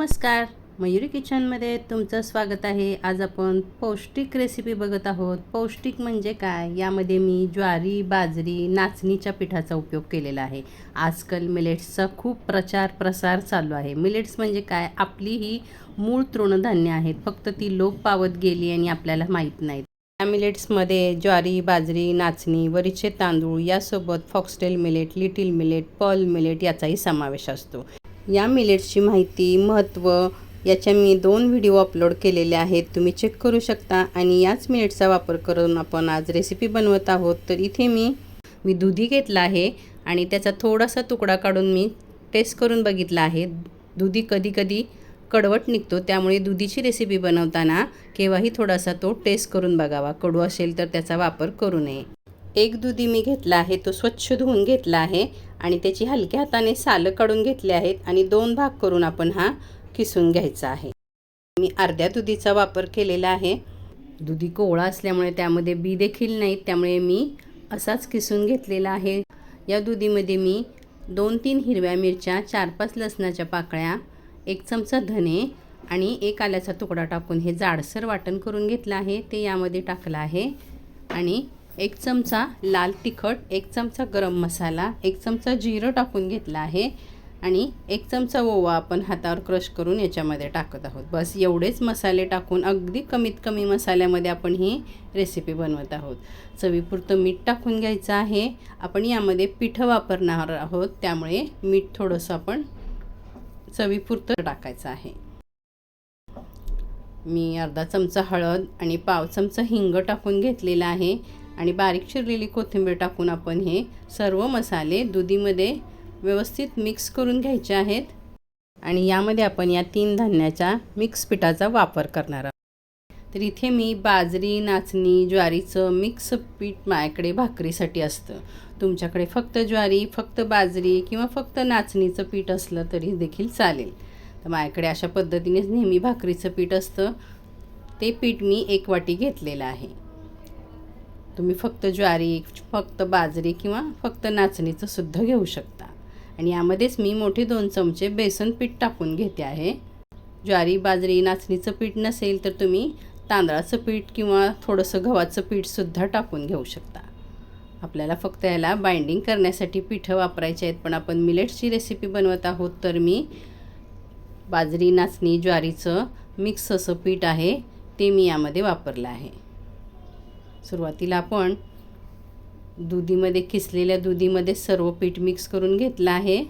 नमस्कार. मयुरी किचनमध्ये तुमचं स्वागत आहे. आज आपण पौष्टिक रेसिपी बघत आहोत. पौष्टिक म्हणजे काय? यामध्ये मी ज्वारी बाजरी नाचणीच्या पिठाचा उपयोग केलेला आहे. आजकाल मिलेट्सचा खूप प्रचार प्रसार चालू आहे. मिलेट्स म्हणजे काय? आपली ही मूळ तृणधान्य आहेत. फक्त ती लोप पावत गेली आणि आपल्याला माहीत नाहीत. या मिलेट्समध्ये ज्वारी बाजरी नाचणी वरीचे तांदूळ यासोबत foxtail millet little millet pearl millet याचाही समावेश असतो. या मिलेट्सची माहिती महत्त्व याच्या मी दोन व्हिडिओ अपलोड केलेले आहेत. तुम्ही चेक करू शकता आणि याच मिलेट्सचा वापर करून आपण आज रेसिपी बनवत आहोत. तर इथे मी मी दुधी घेतला आहे आणि त्याचा थोडासा तुकडा काढून मी टेस्ट करून बघितला आहे. दुधी कधी कधी कडवट निघतो त्यामुळे दुधीची रेसिपी बनवताना केव्हाही थोडासा तो टेस्ट करून बघावा. कडू असेल तर त्याचा वापर करू नये. एक दुधी मी घेतला आहे तो स्वच्छ धुवून घेतला आहे. आणि त्याची हलक्या हाताने सालं काढून घेतले आहेत आणि दोन भाग करून आपण हा किसून घ्यायचा आहे. मी अर्ध्या दुधीचा वापर केलेला आहे. दुधी कोवळा असल्यामुळे त्यामध्ये बी देखील नाहीत त्यामुळे मी असाच किसून घेतलेला आहे. या दुधीमध्ये मी दोन तीन हिरव्या मिरच्या चार पाच लसणाच्या पाकळ्या एक चमचा धने आणि एक आल्याचा तुकडा टाकून हे जाडसर वाटण करून घेतलं आहे. ते यामध्ये टाकलं आहे आणि एक चमचा लाल तिखट एक चमचा गरम मसाला एक चमचा जिरं टाकून घेतला आहे आणि एक चमचा ओवा आपण हातावर क्रश करून याच्यामध्ये टाकत आहोत. बस एवढेच मसाले टाकून अगदी कमीत कमी मसाल्यामध्ये आपण ही रेसिपी बनवत आहोत. चवीपुरतं मीठ टाकून घ्यायचं आहे. आपण यामध्ये पिठं वापरणार आहोत त्यामुळे मीठ थोडंसं आपण चवीपुरतं टाकायचं आहे. मी अर्धा चमचा हळद आणि पाव चमचा हिंग टाकून घेतलेला आहे. आणि बारीक चिरलेली कोथिंबीर टाकून आपण हे सर्व मसाले दुधीमध्ये व्यवस्थित मिक्स करून घ्यायचे आहेत. आणि यामध्ये आपण या तीन धान्याच्या मिक्स पिठाचा वापर करणार आहोत. तर इथे मी बाजरी नाचणी ज्वारीचं मिक्स पीठ माझ्याकडे भाकरीसाठी असतं. तुमच्याकडे फक्त ज्वारी फक्त बाजरी किंवा फक्त नाचणीचं पीठ असलं तरी देखील चालेल. तर माझ्याकडे अशा पद्धतीनेच नेहमी भाकरीचं पीठ असतं. ते पीठ मी एक वाटी घेतलेलं आहे. तुम्ही फक्त ज्वारी फक्त बाजरी किंवा फक्त नाचणीचं सुद्धा घेऊ शकता. आणि यामध्येच मी मोठे दोन चमचे बेसन पीठ टाकून घेते आहे. ज्वारी बाजरी नाचणीचं पीठ नसेल तर तुम्ही तांदळाचं पीठ किंवा थोडंसं गव्हाचं पीठसुद्धा टाकून घेऊ शकता. आपल्याला फक्त याला बाइंडिंग करण्यासाठी पिठं वापरायचे आहेत पण आपण मिलेट्सची रेसिपी बनवत आहोत तर मी बाजरी नाचणी ज्वारीचं मिक्स असं पीठ आहे ते मी यामध्ये वापरलं आहे. सुरुवातीला आपण दुधीमध्ये किसलेल्या दुधीमध्ये सर्व पीठ मिक्स करून घेतलं आहे.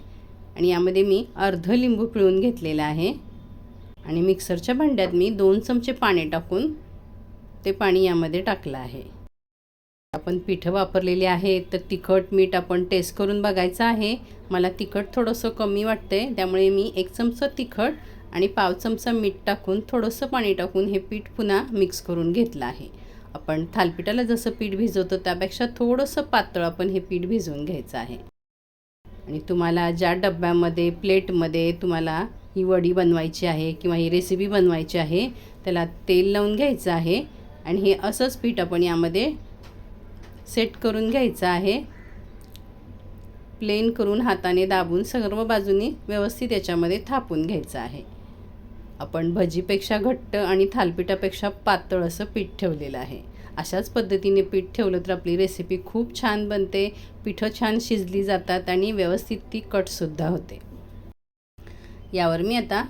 आणि यामध्ये मी अर्ध लिंबू पिळून घेतलेलं आहे. आणि मिक्सरच्या भांड्यात मी दोन चमचे पाणी टाकून ते पाणी यामध्ये टाकलं आहे. आपण पिठं वापरलेली आहे तर तिखट मीठ आपण टेस्ट करून बघायचं आहे. मला तिखट थोडंसं कमी वाटतं आहे त्यामुळे मी एक चमचा तिखट आणि पाव चमचा मीठ टाकून थोडंसं पाणी टाकून हे पीठ पुन्हा मिक्स करून घेतलं आहे. आपण थालपिठाला जसं पीठ भिजवतो त्यापेक्षा थोडंसं पातळ आपण हे पीठ भिजवून घ्यायचं आहे. आणि तुम्हाला ज्या डब्यामध्ये प्लेटमध्ये तुम्हाला ही वडी बनवायची आहे किंवा ही रेसिपी बनवायची आहे त्याला तेल लावून घ्यायचं आहे आणि हे असंच पीठ आपण यामध्ये सेट करून घ्यायचं आहे. प्लेन करून हाताने दाबून सर्व बाजूनी व्यवस्थित याच्यामध्ये थापून घ्यायचं आहे. आपण भजीपेक्षा घट्ट आणि थालपिठापेक्षा पातळ असं पीठ ठेवलेलं आहे. अशाच पद्धतीने पीठ ठेवलं तर आपली रेसिपी खूप छान बनते पिठं छान शिजली जातात आणि व्यवस्थित ती कटसुद्धा होते. यावर मी आता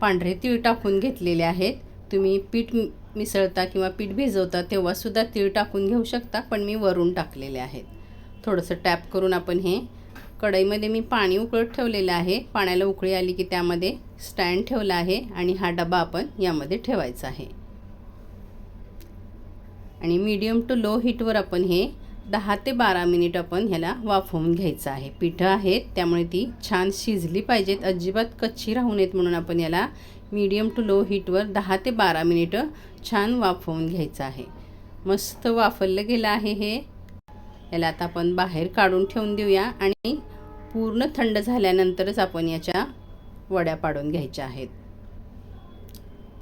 पांढरे तीळ टाकून घेतलेले आहेत. तुम्ही पीठ मिसळता किंवा पीठ भिजवता तेव्हासुद्धा तीळ टाकून घेऊ शकता पण मी वरून टाकलेले आहेत. थोडंसं टॅप करून आपण हे कढईमध्ये मी पाणी उकळत ठेवलेलं आहे. पाण्याला उकळी आली की त्यामध्ये स्टँड ठेवला आहे आणि हा डबा आपण यामध्ये ठेवायचा आहे. आणि मीडियम टू लो हीटवर आपण हे दहा ते बारा मिनिट आपण ह्याला वाफवून घ्यायचं आहे. पिठं आहेत त्यामुळे ती छान शिजली पाहिजेत. अजिबात कच्ची राहू नयेत म्हणून आपण याला मीडियम टू लो हीटवर दहा ते बारा मिनिटं छान वाफवून घ्यायचं आहे. मस्त वाफरलं गेलं आहे हे. याला आता आपण बाहेर काढून ठेवून देऊया आणि पूर्ण थंड झाल्यानंतरच आपण याच्या वड्या पाडून घ्यायच्या आहेत.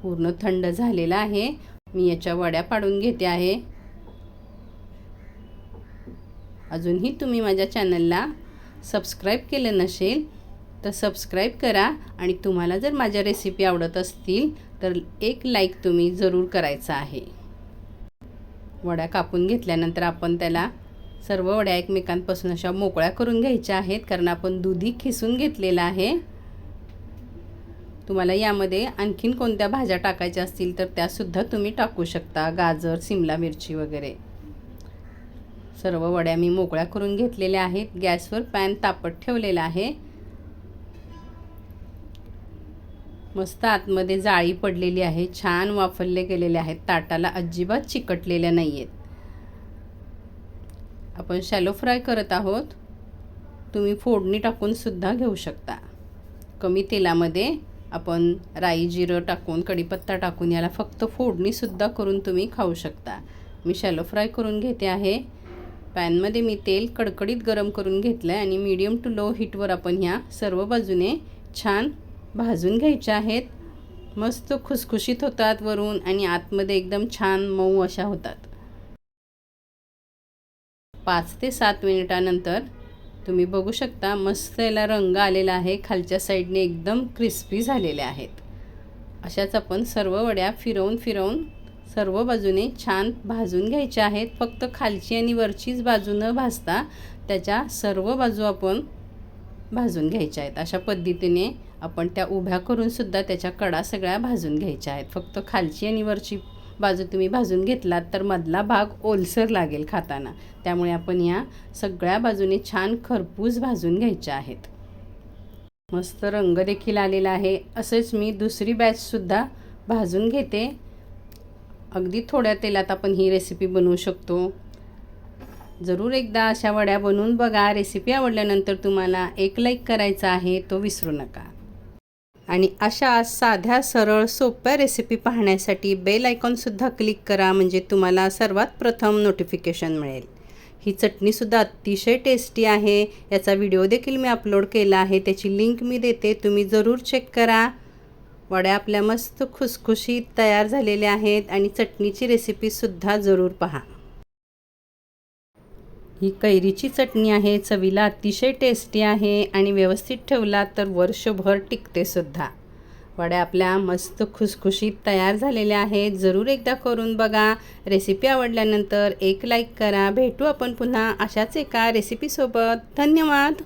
पूर्ण थंड झालेला आहे. मी याच्या वड्या पाडून घेते आहे. अजूनही तुम्ही माझ्या चॅनलला सबस्क्राईब केलं नसेल तर सबस्क्राईब करा आणि तुम्हाला जर माझ्या रेसिपी आवडत असतील तर एक लाईक तुम्ही जरूर करायचा आहे. वड्या कापून घेतल्यानंतर आपण त्याला सर्व वड्या एकमेकांपासून अशा मोकळ्या करून घ्यायच्या आहेत कारण आपण दुधी खिसून घेतलेलं आहे. तुम्हाला यामध्ये आणखीन कोणत्या भाज्या टाकायच्या असतील तर त्यासुद्धा तुम्ही टाकू शकता. गाजर सिमला मिरची वगैरे. सर्व वड्या मी मोकळ्या करून घेतलेल्या आहेत. गॅसवर पॅन तापत ठेवलेला आहे. मस्त आतमध्ये जाळी पडलेली आहे. छान वाफरले गेलेले आहेत. ताटाला अजिबात चिकटलेल्या नाही आहेत आपण शॅलो फ्राय करत आहोत तुम्ही फोडणी टाकूनसुद्धा घेऊ शकता. कमी तेलामध्ये आपण राई जिरं टाकून कढीपत्ता टाकून याला फक्त फोडणीसुद्धा करून तुम्ही खाऊ शकता. मी शॅलो फ्राय करून घेते आहे. पॅनमध्ये मी तेल कडकडीत गरम करून घेतलं आहे आणि मीडियम टू लो हीटवर आपण ह्या सर्व बाजूने छान भाजून घ्यायच्या आहेत. मस्त खुसखुशीत होतात वरून आणि आतमध्ये एकदम छान मऊ अशा होतात. पाच ते सात मिनिटानंतर तुम्ही बघू शकता मस्त याला रंग आलेला आहे. खालच्या साईडने एकदम क्रिस्पी झालेल्या आहेत. अशाच आपण सर्व वड्या फिरवून फिरवून सर्व बाजूने छान भाजून घ्यायच्या आहेत. फक्त खालची आणि वरचीच बाजू न भाजता त्याच्या सर्व बाजू आपण भाजून घ्यायच्या आहेत. अशा पद्धतीने आपण त्या उभ्या करूनसुद्धा त्याच्या कडा सगळ्या भाजून घ्यायच्या आहेत. फक्त खालची आणि वरची बाजू तुम्ही भाजून घेतलात तर मधला भाग ओलसर लागेल खाताना. त्यामुळे आपण या सगळ्या बाजूने छान खरपूस भाजून घ्यायच्या आहेत. मस्त रंग देखील आलेला आहे. असेच मी दुसरी बॅचसुद्धा भाजून घेते. अगदी थोड्या तेलात आपण ही रेसिपी बनवू शकतो. जरूर एकदा अशा वड्या बनवून बघा. रेसिपी आवडल्यानंतर तुम्हाला एक लाईक करायचा आहे तो विसरू नका. आणि अशा साध्या सरळ सोप्या रेसिपी पाहण्यासाठी बेल आयकॉनसुद्धा क्लिक करा म्हणजे तुम्हाला सर्वात प्रथम नोटिफिकेशन मिळेल. ही चटणीसुद्धा अतिशय टेस्टी आहे. याचा व्हिडिओ देखील मी अपलोड केला आहे. त्याची लिंक मी देते. तुम्ही जरूर चेक करा. वड्या आपल्या मस्त खुसखुशीत तयार झालेल्या आहेत आणि चटणीची रेसिपीसुद्धा जरूर पहा. ही कैरीची चटणी आहे चवीला अतिशय टेस्टी आहे आणि व्यवस्थित ठेवला तर वर्षभर टिकतेसुद्धा वड्या आपल्या मस्त खुसखुशीत तयार झालेल्या आहेत. जरूर एकदा करून बघा. रेसिपी आवडल्यानंतर एक लाईक करा. भेटू आपण पुन्हा अशाच एका रेसिपीसोबत धन्यवाद!